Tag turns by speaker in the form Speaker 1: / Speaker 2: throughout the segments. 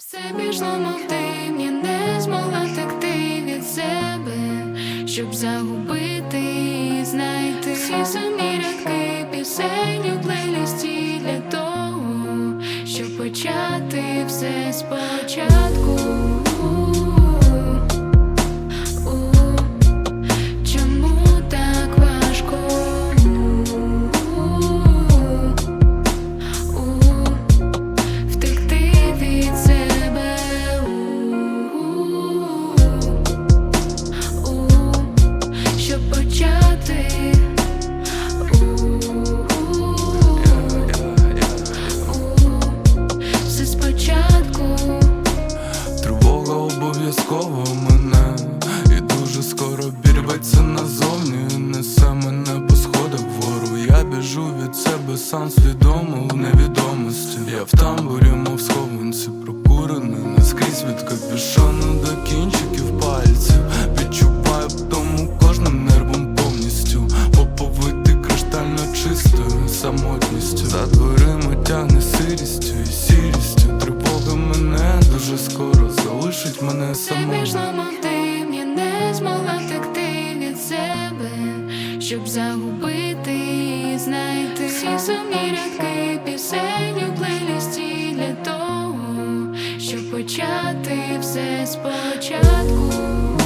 Speaker 1: Все пішло, мов дим, я не змогла текти від себе, щоб загубити і знайти всі самі рядки пісень у плейлісті для того, щоб почати все спочатку.
Speaker 2: Обов'язково мене. І дуже скоро бірветься назовні. Несе мене по сходах вгору. Я біжу від себе сам свідомо в невідомості. Я в тамбурі, мов схованці, прокурений наскрізь від капюшону до кінчиків пальців. Відчуваю в тому кожним нервом повністю. Поповити криштально чистою самотністю. За дверима тягне сирістю і сірістю
Speaker 1: щоб загубити і знайти всі самі рядки пісень у плейлісті для того, щоб почати все спочатку.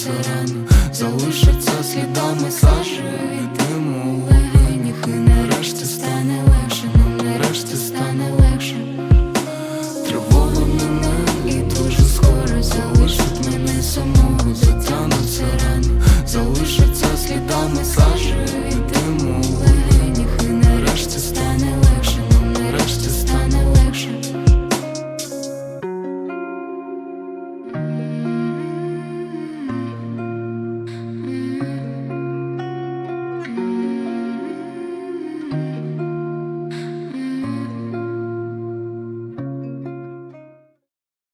Speaker 2: Затянуться рани, залишаться слідами сажі